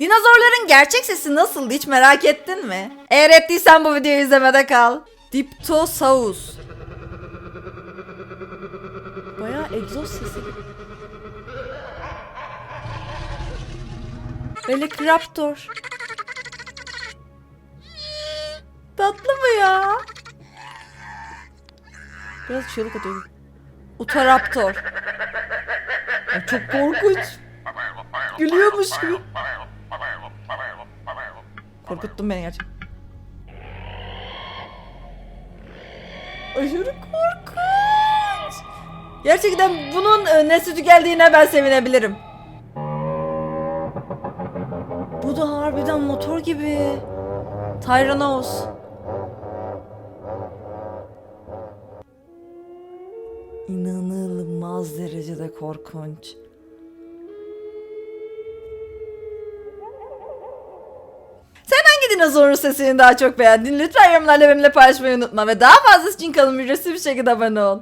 Dinozorların gerçek sesi nasıldı hiç merak ettin mi? Eğer ettiysen bu videoyu izlemede kal. Diptosaurus. Bayağı egzoz sesi. Velociraptor. Tatlı mı ya? Biraz çığlık atıyor. Utaraptor. Ay, çok korkunç. Gülüyormuş gibi. Korkuttun beni gerçekten. Aşırı korkunç. Gerçekten bunun e, ne sütü geldiğine ben sevinebilirim. Bu da harbiden motor gibi. Tyrannos. İnanılmaz derecede korkunç. Dinozorun sesini daha çok beğendin? Lütfen yorumlarla benimle paylaşmayı unutma ve daha fazlası için kanalımı ücretsiz bir şekilde abone ol.